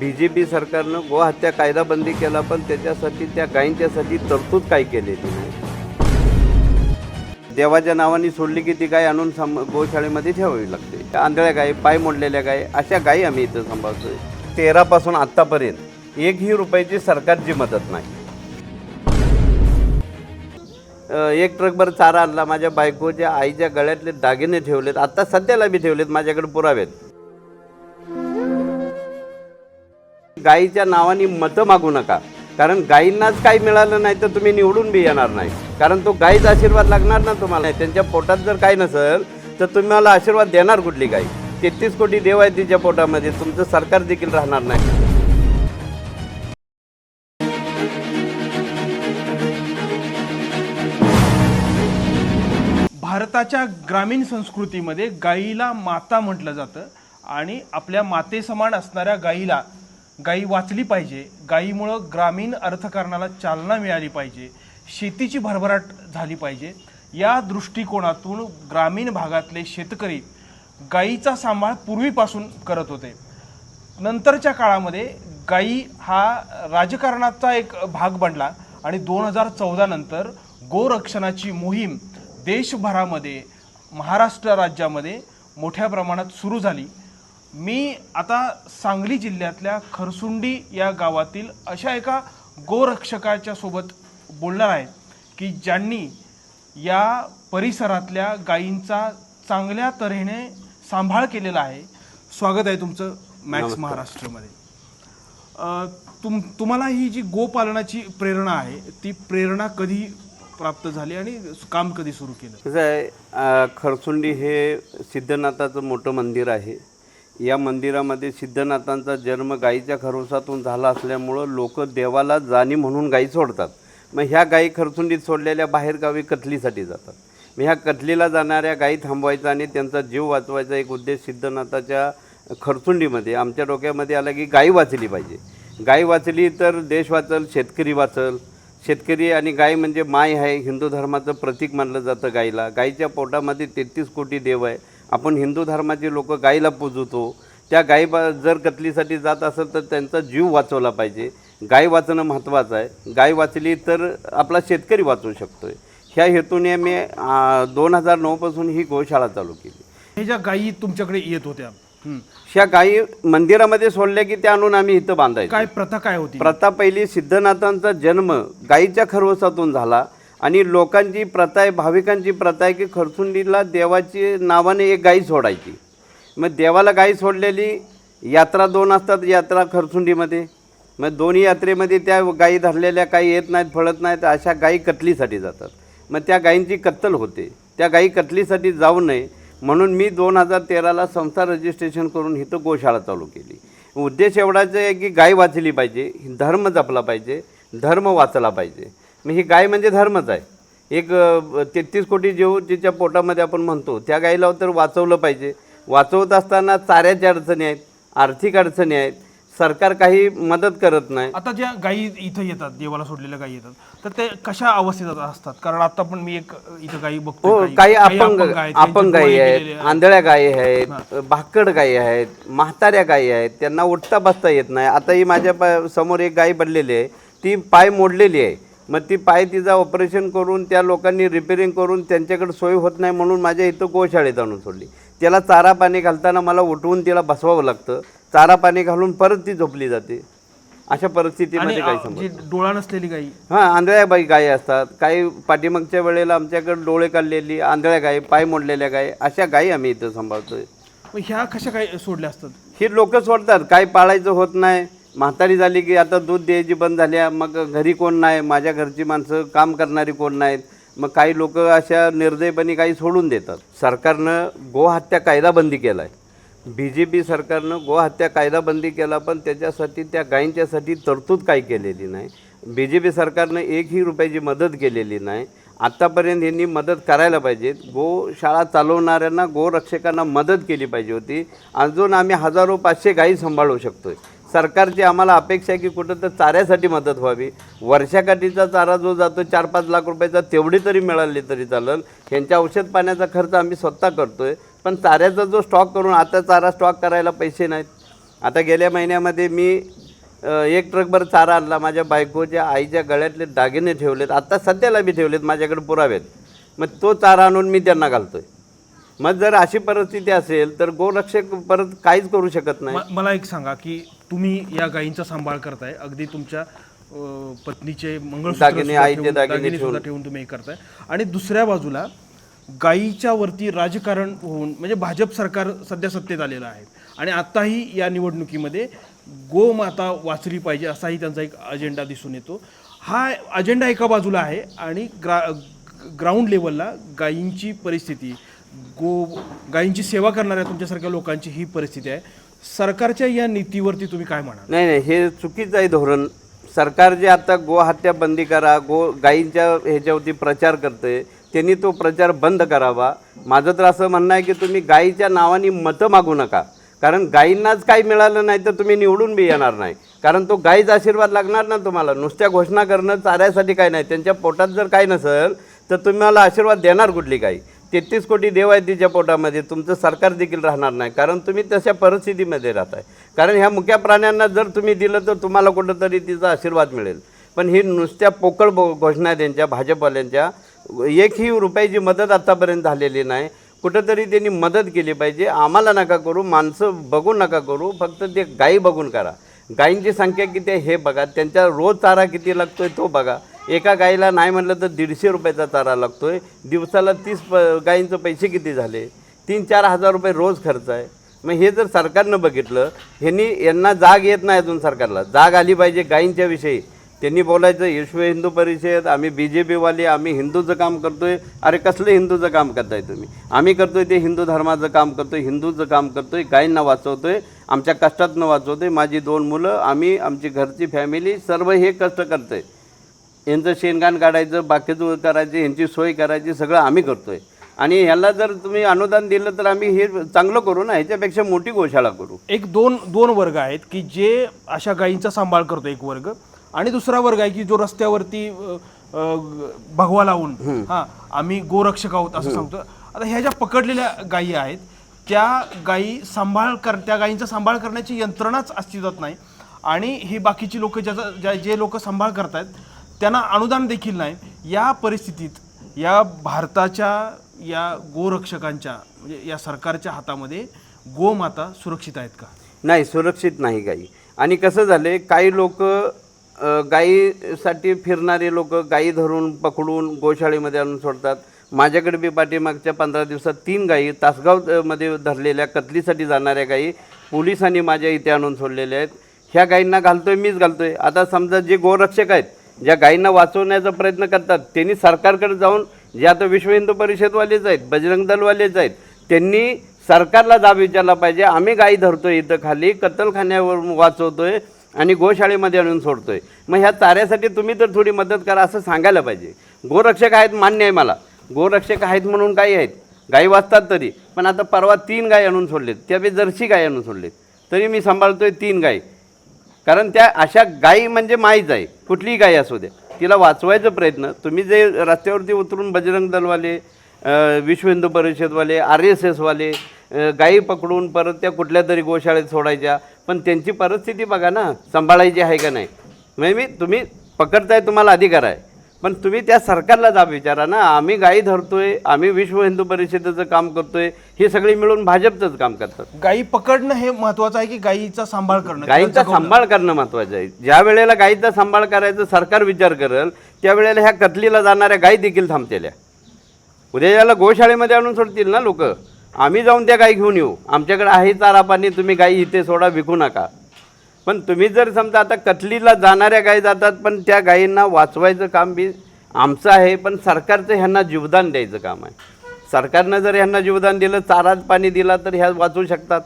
B J P सरकारनं गोहत्या कायदा बंदी केला पण त्याच्यासाठी त्या गायींच्यासाठी तरतूद काही केलेली नाही. देवाच्या नावाने सोडली की ती गाय आणून साम गोशाळेमध्ये ठेवावी लागते. त्या आंधळ्या गाय पाय मोडलेल्या गाय अशा गायी आम्ही इथं सांभाळतोय. तेरापासून आत्तापर्यंत एकही रुपयाची सरकारची मदत नाही. एक ट्रकभर चारा आणला माझ्या बायकोच्या आईच्या गळ्यातले दागिने ठेवलेत. आत्ता सध्याला बी ठेवलेत माझ्याकडे पुरावेत गाईच्या नावाने मतं मागू नका. कारण गायींनाच काही मिळालं नाही तर तुम्ही निवडून बी येणार नाही. कारण तो गाईचा आशीर्वाद लागणार ना तुम्हाला त्यांच्या पोटात जर काही नसेल तर तुम्हाला आशीर्वाद देणार कुठली गाई? तेहतीस कोटी देव आहे तिच्या पोटामध्ये. तुमचं सरकार देखील राहणार नाही. भारताच्या ग्रामीण संस्कृतीमध्ये गाईला माता म्हटलं जातं. आणि आपल्या मातेसमान असणाऱ्या गाईला गाई वाचली पाहिजे. गाईमुळं ग्रामीण अर्थकारणाला चालना मिळाली पाहिजे. शेतीची भरभराट झाली पाहिजे. या दृष्टिकोनातून ग्रामीण भागातले शेतकरी गाईचा सांभाळ पूर्वीपासून करत होते. नंतरच्या काळामध्ये गाई हा राजकारणाचा एक भाग बनला आणि दोन हजार चौदा नंतर गोरक्षणाची मोहीम देशभरामध्ये महाराष्ट्र राज्यामध्ये मोठ्या प्रमाणात सुरू झाली. मी आता सांगली जिल्ह्यातल्या खरसुंडी या गावातील अशा एका गोरक्षकाच्या सोबत बोलणार आहे की ज्यांनी या परिसरातल्या गायींचा चांगल्या तऱ्हेने सांभाळ केलेला आहे. स्वागत आहे तुमचं मॅक्स. महाराष्ट्रमध्ये. तुम तुम्हाला ही जी गोपालनाची प्रेरणा आहे ती प्रेरणा कधी प्राप्त झाली आणि काम कधी सुरू केलं? कसं आहे खरसुंडी हे सिद्धनाथाचं मोठं मंदिर आहे. या मंदिरामध्ये सिद्धनाथांचा जन्म गाईच्या खरोसातून झाला असल्यामुळं लोक देवाला जाणी म्हणून गाई सोडतात. मग ह्या गाई खरसुंडीत सोडलेल्या बाहेरगावी कथलीसाठी जातात. मग ह्या कथलीला जाणाऱ्या गाई थांबवायचा आणि त्यांचा जीव वाचवायचा एक उद्देश सिद्धनाथाच्या खरसुंडीमध्ये आमच्या डोक्यामध्ये आला की गाई वाचली पाहिजे. गाई वाचली तर देश वाचल शेतकरी वाचल. शेतकरी आणि गाय म्हणजे माय आहे हिंदू धर्माचं प्रतीक मानलं जातं गाईला. गाईच्या पोटामध्ये तेहतीस कोटी देव आहे. आपण हिंदू धर्माचे लोक गाईला पूजतो. त्या गाई बा जर कतलीसाठी जात असेल तर त्यांचा जीव वाचवला पाहिजे. गाय वाचणं महत्त्वाचं आहे. गाय वाचली तर आपला शेतकरी वाचवू शकतोय. ह्या हेतूने मी दोन हजार नऊपासून ही गोशाळा चालू केली. हे ज्या गायी तुमच्याकडे येत होत्या. ह्या गायी मंदिरामध्ये सोडल्या की त्या आणून आम्ही इथं बांधायचो. काय प्रथा काय होती? प्रथा पहिली सिद्धनाथांचा जन्म गाईच्या खरवसातून झाला. आणि लोकांची प्रथा आहे भाविकांची प्रथा आहे की खरसुंडीला देवाची नावाने एक गाई सोडायची. मग देवाला गाई सोडलेली यात्रा दोन असतात यात्रा खरसुंडीमध्ये. मग दोन्ही यात्रेमध्ये त्या गायी धरलेल्या काही येत नाहीत फळत नाहीत अशा गायी कतलीसाठी जातात. मग त्या गायींची कत्तल होते. त्या गायी कतलीसाठी जाऊ नये. म्हणून मी दोन हजार तेराला संस्था रजिस्ट्रेशन करून इथं गोशाळा चालू केली. उद्देश एवढाच आहे की गाय वाचली पाहिजे धर्म जपला पाहिजे धर्म वाचला पाहिजे. मग ही गाय म्हणजे धर्मच आहे. एक तेहतीस कोटी जीव जिच्या पोटामध्ये आपण म्हणतो त्या गायीला तर वाचवलं पाहिजे. वाचवत असताना चाऱ्याच्या अडचणी आहेत आर्थिक अडचणी आहेत. सरकार काही मदत करत नाही. आता ज्या गायी इथं येतात देवाला सोडलेल्या गायी येतात तर ते कशा अवस्थेत असतात? कारण आता पण मी एक इथं गायी बघतो हो काही अपंग अपंग गायी आहेत आंधळ्या गायी आहेत भाकड गायी आहेत म्हाताऱ्या गायी आहेत त्यांना उठता बसता येत नाही. आता ही माझ्यासमोर एक गाय पडलेली आहे ती पाय मोडलेली आहे. मग ती पाय तिचा ऑपरेशन करून त्या लोकांनी रिपेरिंग करून त्यांच्याकडे सोय होत नाही म्हणून माझ्या इथं गोशाळेत आणून सोडली. त्याला चारा पाणी घालताना मला उठवून तिला बसवावं लागतं. चारा पाणी घालून परत ती झोपली जाते. अशा परिस्थितीमध्ये काही समज डोळा नसलेली गायी हां आंधळ्या बाई गायी असतात. काही पाठीमागच्या वेळेला आमच्याकडे डोळे काढलेली आंधळ्या गायी पाय मोडलेल्या गायी अशा गायी आम्ही इथं सांभाळतोय. ह्या कशा काय सोडल्या असतात? ही लोक सोडतात. काही पाळायचं होत नाही. म्हातारी झाली की आता दूध द्यायची बंद झाल्या मग घरी कोण नाही? माझ्या घरची माणसं काम करणारी कोण नाहीत? मग काही लोक अशा निर्दयपणे काही सोडून देतात. सरकारनं गोहत्या कायदा बंदी केला आहे बी जे पी सरकारनं गोहत्या कायदा बंदी केला पण त्याच्यासाठी त्या गायींच्यासाठी तरतूद काही केलेली नाही. बी जे पी सरकारनं एकही रुपयाची मदत केलेली नाही. आत्तापर्यंत यांनी मदत करायला पाहिजे गोशाळा चालवणाऱ्यांना गोरक्षकांना मदत केली पाहिजे होती. अजून आम्ही हजारो पाचशे गायी सांभाळू शकतो आहे सरकारची आम्हाला अपेक्षा आहे की कुठं तर चाऱ्यासाठी मदत व्हावी. वर्षाकाठीचा चारा जो जातो चार पाच लाख रुपयाचा तेवढी तरी मिळाली तरी चालेल. ह्यांच्या औषध पाण्याचा खर्च आम्ही स्वतः करतो आहे पण चाऱ्याचा जो स्टॉक करून आता चारा स्टॉक करायला पैसे नाहीत. आता गेल्या महिन्यामध्ये मी एक ट्रकभर चारा आणला. माझ्या बायकोच्या आईच्या गळ्यातले दागिने ठेवलेत. आत्ता सध्याला बी ठेवलेत माझ्याकडे पुरावेत. मग तो चारा आणून मी त्यांना घालतो आहे मग जर अशी परिस्थिती असेल तर गोरक्षक परत काहीच करू शकत नाही. मला एक सांगा की तुम्ही या गायींचा सांभाळ करताय. अगदी तुमच्या अं, पत्नीचे मंगळसूत्र दागिने, सुद्धा आईचे ठेवून- दागिने दागिने सुद्धा ठेवून. ठेवून तुम्ही हे करताय. आणि दुसऱ्या बाजूला गायीच्या वरती राजकारण होऊन म्हणजे भाजप सरकार सध्या सत्तेत आलेलं आहे. आणि आताही या निवडणुकीमध्ये गोमाता वाचली पाहिजे असाही त्यांचा एक अजेंडा दिसून येतो. हा अजेंडा एका बाजूला आहे आणि ग्रा ग्राउंड लेवलला गायींची परिस्थिती गो गायींची सेवा करणाऱ्या तुमच्यासारख्या लोकांची ही परिस्थिती आहे. सरकारच्या या नीतीवरती तुम्ही काय म्हणाल? नाही नाही हे चुकीचं आहे धोरण. सरकार जे आता गोहत्या बंदी करा गो गायींच्या ह्याच्यावरती प्रचार करते त्यांनी तो प्रचार बंद करावा. माझं तर असं म्हणणं आहे की तुम्ही गायीच्या नावाने मतं मागू नका. कारण गायींनाच काही मिळालं नाही तर तुम्ही निवडून बी येणार नाही. कारण तो गायीचा आशीर्वाद लागणार ना तुम्हाला. नुसत्या घोषणा करणं चाऱ्यासाठी काय नाही. त्यांच्या पोटात जर काही नसेल तर तुम्हाला आशीर्वाद देणार कुठली गाई तेहतीस कोटी देव आहेत तिच्या पोटामध्ये तुमचं सरकार देखील राहणार नाही. कारण तुम्ही तशा परिस्थितीमध्ये राहताय. कारण ह्या मुख्या प्राण्यांना जर तुम्ही दिलं तर तुम्हाला कुठंतरी तिचा आशीर्वाद मिळेल. पण ही नुसत्या पोकळ बो- घोषणा त्यांच्या भाजपवाल्यांच्या एकही रुपयाची मदत आत्तापर्यंत झालेली नाही. कुठंतरी त्यांनी मदत केली पाहिजे. आम्हाला नका करू माणसं बघून नका करू फक्त ते गायी बघून करा. गायींची संख्या किती आहे हे बघा. त्यांचा रोज चारा किती लागतो आहे तो बघा. एका गाईला नाही म्हटलं तर दीडशे रुपयाचा चारा लागतो आहे दिवसाला तीस प गाईंचं पैसे किती झाले? तीन चार हजार रुपये रोज खर्च आहे. मग हे जर सरकारनं बघितलं ह्यांनी यांना जाग येत नाही अजून सरकारला. जाग आली पाहिजे गायींच्या विषयी. त्यांनी बोलायचं विश्व हिंदू परिषद आम्ही बी जे पीवाले आम्ही हिंदूचं काम करतोय. अरे कसलं हिंदूचं काम करताय तुम्ही? आम्ही करतोय ते हिंदू धर्माचं काम करतोय हिंदूचं काम करतोय गायींना वाचवतोय आमच्या कष्टातनं वाचवतोय. माझी दोन मुलं आम्ही आमची घरची फॅमिली सर्व हे कष्ट करतोय. यांचं शेणघाण काढायचं बाकीचं करायचं यांची सोय करायची सगळं आम्ही करतोय. आणि ह्याला जर तुम्ही अनुदान दिलं तर आम्ही हे चांगलं करू ना ह्याच्यापेक्षा मोठी गोशाळा करू. एक दोन दोन वर्ग आहेत की जे अशा गायींचा सांभाळ करतो एक वर्ग. आणि दुसरा वर्ग आहे की जो रस्त्यावरती अ, अ, भगवा लावून हा आम्ही गोरक्षक आहोत असं सांगतो. आता ह्या ज्या पकडलेल्या गायी आहेत त्या गायी सांभाळ कर त्या गायींचा सांभाळ करण्याची यंत्रणाच अस्तित्वात नाही. आणि ही बाकीची लोक ज्याचा ज्या जे लोक सांभाळ करतायत त्यांना अनुदान देखील नाही. या परिस्थितीत या भारताच्या या गोरक्षकांच्या म्हणजे या सरकारच्या हातामध्ये गोमाता सुरक्षित आहेत का? नाही सुरक्षित नाही गाई आणि कसं झालं काही लोक गाईसाठी फिरणारे लोक गाई धरून पकडून गोशाळेमध्ये आणून सोडतात. माझ्याकडे बी पाठीमागच्या पंधरा दिवसात तीन गायी तासगावमध्ये धरलेल्या कतलीसाठी जाणाऱ्या गायी पोलिसांनी माझ्या इथे आणून सोडलेल्या आहेत. ह्या गायींना घालतोय मीच घालतोय. आता समजा जे गोरक्षक आहेत ज्या गायींना वाचवण्याचा प्रयत्न करतात त्यांनी सरकारकडे जाऊन जे आता विश्व हिंदू परिषदवालेच आहेत बजरंग दलवालेच आहेत त्यांनी सरकारला जाब विचारला पाहिजे. आम्ही गायी धरतो इथं खाली कत्तलखान्यावर वाचवतो आहे आणि गोशाळेमध्ये आणून सोडतो आहे मग ह्या चाऱ्यासाठी तुम्ही तर थोडी मदत करा असं सांगायला पाहिजे. गोरक्षक आहेत मान्य आहे मला. गोरक्षक आहेत म्हणून काही आहेत. गायी वाचतात तरी. पण आता परवा तीन गाय आणून सोडलेत. त्या जर्सी गाय आणून सोडलेत. तरी मी सांभाळतो आहे तीन गाय कारण त्या अशा गायी म्हणजे माहीच आहे कुठलीही गाय असू द्या तिला वाचवायचा प्रयत्न. तुम्ही जे रस्त्यावरती उतरून बजरंग दलवाले विश्व हिंदू परिषदवाले आर एस एसवाले गायी पकडून परत त्या कुठल्या तरी गोशाळेत सोडायच्या. पण त्यांची परिस्थिती बघा ना सांभाळायची आहे का नाही? म्हणजे मी तुम्ही पकडताय तुम्हाला अधिकार आहे. पण तुम्ही त्या सरकारला जाब विचारा ना. आम्ही गायी धरतोय आम्ही विश्व हिंदू परिषदेचं काम करतोय हे सगळे मिळून भाजपचंच काम करतात. गायी पकडणं हे महत्वाचं आहे की गायीचा सांभाळ करणं? गायीचा सांभाळ करणं महत्वाचं आहे. ज्या वेळेला गायीचा सांभाळ करायचं सरकार विचार करेल त्यावेळेला ह्या कतलीला जाणाऱ्या गायी देखील थांबतेल्या. उद्या याला गोशाळेमध्ये आणून सोडतील ना लोक. आम्ही जाऊन त्या गायी घेऊन येऊ. आमच्याकडे आहे चारा पाणी तुम्ही गायी इथे सोडा विकू नका. पण तुम्ही जर समजा आता कतलीला जाणाऱ्या गायी जातात पण त्या गायींना वाचवायचं काम बी आमचं आहे पण सरकारचं ह्यांना जीवदान द्यायचं काम आहे. सरकारनं जर ह्यांना जीवदान दिलं चारा पाणी दिला तर ह्या वाचू शकतात.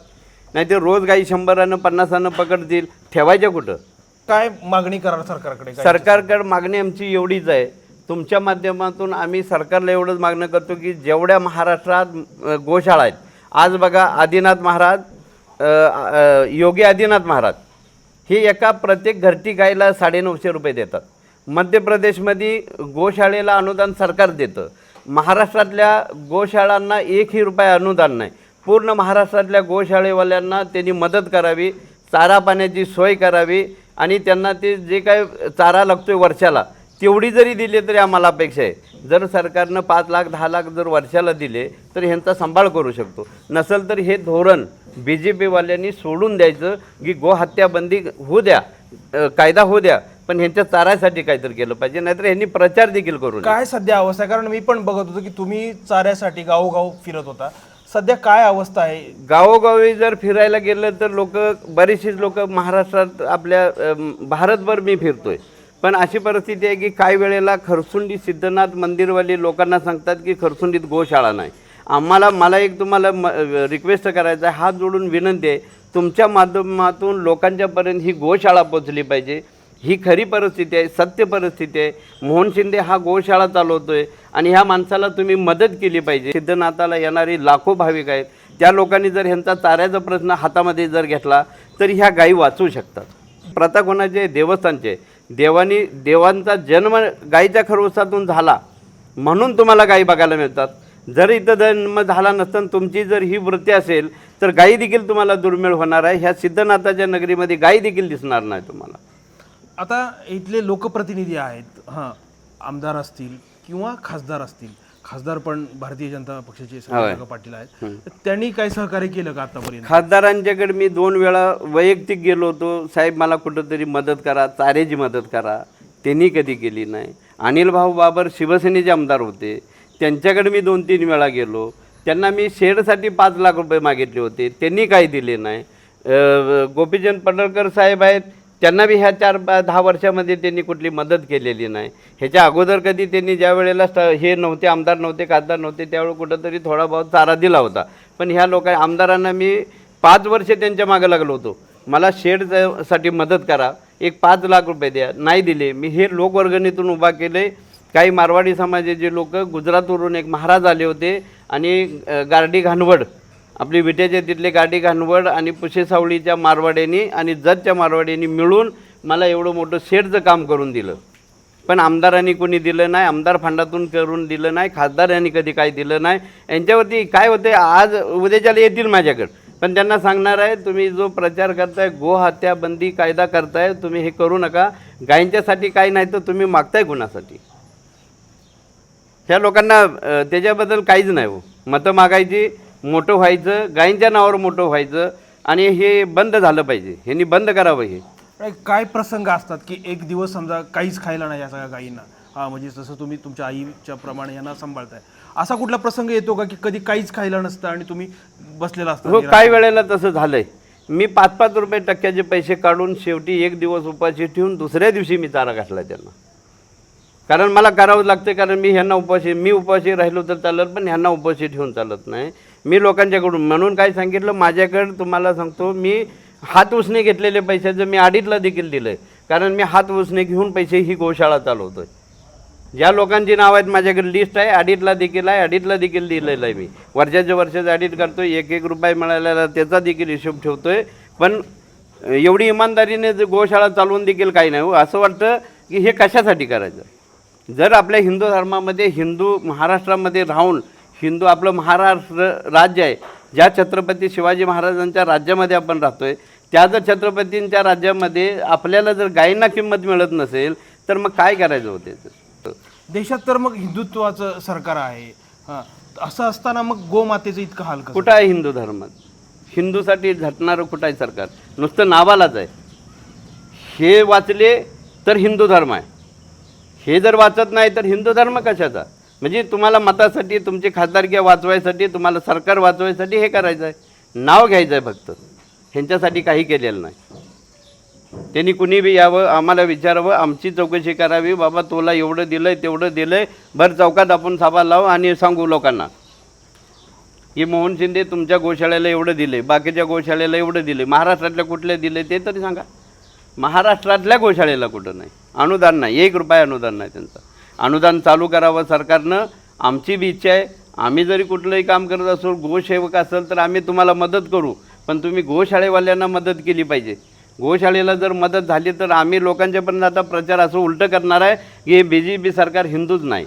नाही ते रोज गाई शंभरानं पन्नासानं पकडतील. ठेवायच्या कुठं? काय मागणी करा सरकारकडे? सरकारकडे मागणी आमची एवढीच आहे. तुमच्या माध्यमातून आम्ही सरकारला एवढंच मागणं करतो की जेवढ्या महाराष्ट्रात गोशाळा आहेत. आज बघा आदिनाथ महाराज योगी आदिनाथ महाराज. हे एका प्रत्येक घरटी गायला साडेनऊशे रुपये देतात. मध्य प्रदेशमध्ये गोशाळेला अनुदान सरकार देतं. महाराष्ट्रातल्या गोशाळांना एकही रुपये अनुदान नाही. पूर्ण महाराष्ट्रातल्या गोशाळेवाल्यांना त्यांनी मदत करावी चारा पाण्याची सोय करावी आणि त्यांना ते जे काय चारा लागतो आहे वर्षाला तेवढी जरी दिली तरी आम्हाला अपेक्षा आहे. जर सरकारनं पाच लाख दहा लाख जर वर्षाला दिले तर ह्यांचा सांभाळ करू शकतो. नसेल तर हे धोरण बी जे पीवाल्यांनी सोडून द्यायचं की गोहत्या बंदी होऊ द्या कायदा होऊ द्या पण ह्यांच्या चाऱ्यासाठी काहीतरी केलं पाहिजे नाहीतर ह्यांनी प्रचार देखील करू काय सध्या अवस्था आहे? कारण मी पण बघत होतो की तुम्ही चाऱ्यासाठी गावोगाव फिरत होता. सध्या काय अवस्था आहे? गावोगावी जर फिरायला गेलं तर लोक बरेचसेच लोक महाराष्ट्रात आपल्या भारतभर मी फिरतोय. पण अशी परिस्थिती आहे की काही वेळेला खरसुंडी सिद्धनाथ मंदिरवाली लोकांना सांगतात की खरसुंडीत गोशाळा नाही. आम्हाला मला एक तुम्हाला म रिक्वेस्ट करायचा आहे. हात जोडून विनंती आहे. तुमच्या माध्यमातून लोकांच्यापर्यंत ही गोशाळा पोचली पाहिजे. ही खरी परिस्थिती आहे सत्य परिस्थिती आहे. मोहन शिंदे हा गोशाळा चालवतो आहे आणि ह्या माणसाला तुम्ही मदत केली पाहिजे. सिद्धनाथाला येणारी लाखो भाविक आहेत. त्या लोकांनी जर ह्यांचा चाऱ्याचा प्रश्न हातामध्ये जर घेतला तर ह्या गायी वाचू शकतात. प्रथा कोणाचे देवस्थानचे आहे. देवानी देवांचा जन्म गायीच्या खरवसातून झाला. म्हणून तुम्हाला गायी बघायला मिळतात. जर इथं जन्म झाला नसताना तुमची जर ही वृत्ती असेल तर गायी देखील तुम्हाला दुर्मिळ होणार आहे. ह्या सिद्धनाथाच्या नगरीमध्ये गायी देखील दिसणार नाही तुम्हाला. आता इथले लोकप्रतिनिधी आहेत हां आमदार असतील किंवा खासदार असतील. खासदार पण भारतीय जनता पक्षाचे पाटील आहेत. त्यांनी काय सहकार्य केलं का आतापर्यंत? खासदारांच्याकडे मी दोन वेळा वैयक्तिक गेलो होतो. साहेब मला कुठंतरी मदत करा चाऱ्याची मदत करा. त्यांनी कधी केली नाही. अनिल भाऊ बाबर शिवसेनेचे आमदार होते. त्यांच्याकडे मी दोन तीन वेळा गेलो. त्यांना मी शेडसाठी पाच लाख रुपये मागितले होते. त्यांनी काही दिले नाही. गोपीचंद पडळकर साहेब आहेत. त्यांना बी ह्या चार दहा वर्षामध्ये त्यांनी कुठली मदत केलेली नाही. ह्याच्या अगोदर कधी त्यांनी ज्या वेळेला स्ट हे नव्हते आमदार नव्हते खासदार नव्हते त्यावेळी कुठंतरी थोडा बहुत चारा दिला होता. पण ह्या लोकां आमदारांना मी पाच वर्ष त्यांच्या मागं लागलो होतो. मला शेडसाठी मदत करा. एक पाच लाख रुपये द्या. नाही दिले. मी हे लोकवर्गणीतून उभा केले. काही मारवाडी समाजाचे लोक गुजरातवरून एक महाराज आले होते आणि गार्डी घाणवड आपली विट्याच्या तिथले गाडी घाणवड आणि पुशेसावळीच्या मारवाड्यांनी आणि जतच्या मारवाड्यांनी मिळून मला एवढं मोठं शेडचं काम करून दिलं. पण आमदारांनी कोणी दिलं नाही आमदार फंडातून करून दिलं नाही खासदार यांनी कधी काही दिलं नाही. यांच्यावरती काय होते आज उद्याच्याला येतील माझ्याकडं. पण त्यांना सांगणार आहे तुम्ही जो प्रचार करताय गो हत्या बंदी कायदा करताय तुम्ही हे करू नका. गायींच्यासाठी काही नाही तर तुम्ही मागताय कुणासाठी? ह्या लोकांना त्याच्याबद्दल काहीच नाही हो. मतं मागायची मोठं व्हायचं गायींच्या नावावर मोठं व्हायचं आणि हे बंद झालं पाहिजे. ह्यांनी बंद करावं हे. काय प्रसंग असतात की एक दिवस समजा काहीच खायला नाही या सगळ्या गायींना? हा म्हणजे जसं तुम्ही तुमच्या आईच्या प्रमाणे यांना सांभाळताय. असा कुठला प्रसंग येतो का की कधी काहीच खायला नसतं आणि तुम्ही बसलेला असता हो काही वेळेला तसं झालंय. मी पाच पाच रुपये टक्क्याचे पैसे काढून शेवटी एक दिवस उपाशी ठेवून दुसऱ्या दिवशी मी चारा घातला त्यांना. कारण मला करावं लागतं कारण मी ह्यांना उपाशी मी उपाशी राहिलो तर चालत पण ह्यांना उपाशी ठेवून चालत नाही. मी लोकांच्याकडून म्हणून काय सांगितलं माझ्याकडं तुम्हाला सांगतो मी हात उसने घेतलेले पैशाचं मी आडीतला देखील दिलं आहे कारण मी हात उसने घेऊन पैसे ही गोशाळा चालवतोय. ज्या लोकांची नावं आहेत माझ्याकडे लिस्ट आहे अडीचला देखील आहे अडीचला देखील दिलेलं आहे मी. वर्षाच्या वर्षाचं अडीट करतो एक एक रुपये मिळालेला त्याचा देखील हिशोब ठेवतो आहे पण एवढी इमानदारीने गोशाळा चालवून देखील काही नाही हो. असं वाटतं की हे कशासाठी करायचं? जर आपल्या हिंदू धर्मामध्ये हिंदू महाराष्ट्रामध्ये राहून हिंदू आपलं महाराष्ट्र राज्य आहे ज्या छत्रपती शिवाजी महाराजांच्या राज्यामध्ये आपण राहतोय त्या जर छत्रपतींच्या राज्यामध्ये आपल्याला जर गायींना किंमत मिळत नसेल तर मग काय करायचं होते देशात तर मग हिंदुत्वाचं सरकार आहे. हा असं असताना मग गोमातेचं इतकं हाल कुठं आहे हिंदू धर्मात हिंदूसाठी झटणारं कुठं आहे सरकार? नुसतं नावालाच आहे. हे वाचले तर हिंदू धर्म आहे. हे जर वाचत नाही तर हिंदू धर्म कशाचा? म्हणजे तुम्हाला मतासाठी तुमची खासदारकी वाचवायसाठी तुम्हाला सरकार वाचवायसाठी हे करायचं आहे नाव घ्यायचं आहे फक्त. ह्यांच्यासाठी काही केलेलं नाही. त्यांनी कुणी बी यावं आम्हाला विचारावं आमची चौकशी करावी बाबा तुला एवढं दिलं आहे तेवढं दिलं आहे भर चौकात आपण साबा लावू आणि सांगू लोकांना. की मोहन शिंदे तुमच्या गोशाळेला एवढं दिले बाकीच्या गोशाळेला एवढं दिले महाराष्ट्रातल्या कुठले दिले ते तरी सांगा. महाराष्ट्रातल्या गोशाळेला कुठं नाही. अनुदान नाही एक रुपया अनुदान नाही त्यांचं. अनुदान चालू करावं सरकारनं आमची बी इच्छा आहे. आम्ही जरी कुठलंही काम करत असो गोसेवक असेल तर आम्ही तुम्हाला मदत करू पण तुम्ही गोशाळेवाल्यांना मदत केली पाहिजे. गोशाळेला जर मदत झाली तर आम्ही लोकांच्यापर्यंत आता प्रचार असं उलटं करणार आहे की हे बी जे पी सरकार हिंदूच नाही.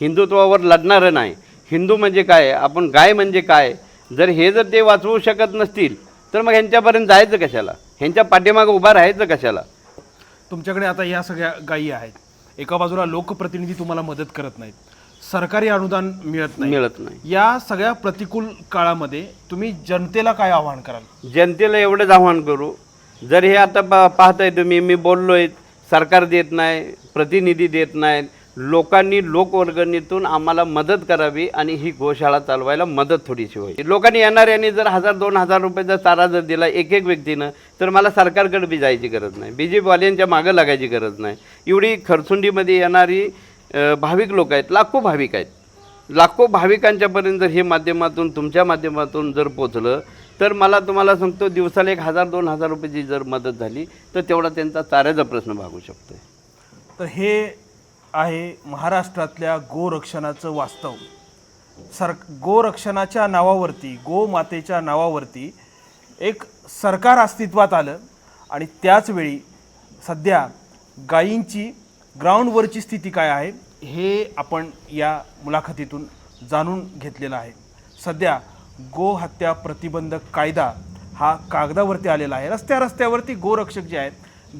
हिंदुत्वावर लढणारं नाही. हिंदू म्हणजे काय? आपण गाय म्हणजे काय? जर हे जर ते वाचवू शकत नसतील तर मग ह्यांच्यापर्यंत जायचं कशाला? ह्यांच्या पाठीमागं उभा राहायचं कशाला? तुमच्याकडे आता या सगळ्या गायी आहेत. एका बाजूला लोकप्रतिनिधी तुम्हाला मदत करत नाहीत. सरकारी अनुदान मिळत नाही. मिळत नाही. या सगळ्या प्रतिकूल काळामध्ये तुम्ही जनतेला काय आवाहन कराल? जनतेला एवढंच आव्हान करू. जर हे आता पा पाहताय तुम्ही मी बोललोय सरकार देत नाही प्रतिनिधी देत नाहीत. लोकांनी लोकवर्गणीतून आम्हाला मदत करावी आणि ही गोशाळा चालवायला मदत थोडीशी होईल लोकांनी येणाऱ्यांनी जर हजार दोन हजार रुपयाचा चारा जर दिला एक एक व्यक्तीनं तर मला सरकारकडे बी जायची गरज नाही. बी जे पीवाल्यांच्या मागं लागायची गरज नाही. एवढी खरसुंडीमध्ये येणारी भाविक लोक आहेत लाखो भाविक आहेत. लाखो भाविकांच्यापर्यंत जर हे माध्यमातून तुमच्या माध्यमातून जर पोचलं तर मला तुम्हाला सांगतो दिवसाला एक हजार दोन हजार रुपयाची जर मदत झाली तर तेवढा त्यांचा चाऱ्याचा प्रश्न भागू शकतो तर हे आहे महाराष्ट्रातल्या गोरक्षणाचं वास्तव. सर गोरक्षणाच्या नावावरती गोमातेच्या नावावरती एक सरकार अस्तित्वात आलं आणि त्याचवेळी सध्या गायींची ग्राउंडवरची स्थिती काय आहे हे आपण या मुलाखतीतून जाणून घेतलेलं आहे. सध्या गोहत्या प्रतिबंधक कायदा हा कागदावरती आलेला आहे. रस्त्या रस्त्यावरती गोरक्षक जे आहेत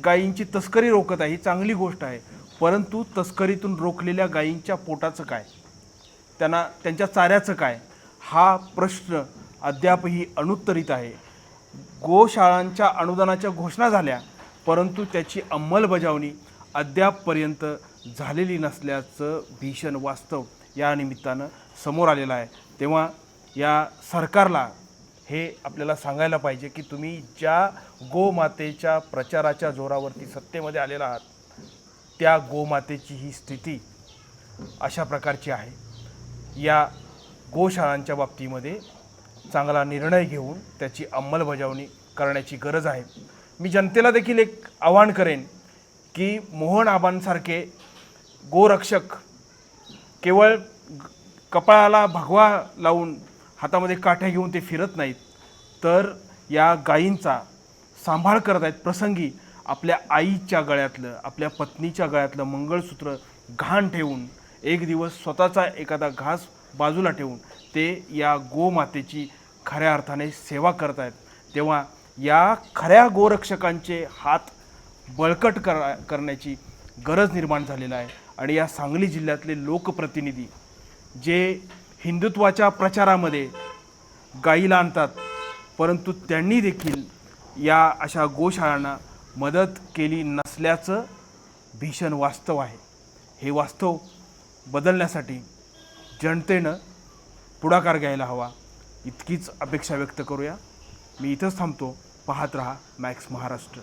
गायींची तस्करी रोखत आहे ही चांगली गोष्ट आहे. परंतु तस्करीतून रोखलेल्या गायींच्या पोटाचं काय? त्यांना त्यांच्या चाऱ्याचं काय? हा प्रश्न अद्यापही अनुत्तरित आहे. गोशाळांच्या अनुदानाच्या घोषणा झाल्या परंतु त्याची अंमलबजावणी अद्यापपर्यंत झालेली नसल्याचं भीषण वास्तव या निमित्तानं समोर आलेलं आहे. तेव्हा या सरकारला हे आपल्याला सांगायला पाहिजे की तुम्ही ज्या गोमातेच्या प्रचाराच्या जोरावरती सत्तेमध्ये आलेला आहात त्या गोमातेची ही स्थिती अशा प्रकारची आहे. या गोशाळांच्या बाबतीमध्ये चांगला निर्णय घेऊन त्याची अंमलबजावणी करण्याची गरज आहे. मी जनतेला देखील एक आवाहन करेन की मोहन आबांसारखे गोरक्षक केवळ कपाळाला भगवा लावून हातामध्ये काठ्या घेऊन ते फिरत नाहीत तर या गायींचा सांभाळ करत आहेत. प्रसंगी आपल्या आईच्या गळ्यातलं आपल्या पत्नीच्या गळ्यातलं मंगळसूत्र घाण ठेवून एक दिवस स्वतःचा एखादा घास बाजूला ठेवून ते या गोमातेची खऱ्या अर्थाने सेवा करत आहेत तेव्हा या खऱ्या गोरक्षकांचे हात बळकट करा करण्याची गरज निर्माण झालेला आहे. आणि या सांगली जिल्ह्यातले लोकप्रतिनिधी जे हिंदुत्वाच्या प्रचारामध्ये गाईला आणतात परंतु त्यांनी देखील या अशा गोशाळांना मदत केली नसल्याचं भीषण वास्तव आहे. हे वास्तव बदलण्यासाठी जनतेनं पुढाकार घ्यायला हवा. इतकीच अपेक्षा व्यक्त करूया. मी इथंच थांबतो. पाहत रहा मॅक्स महाराष्ट्र.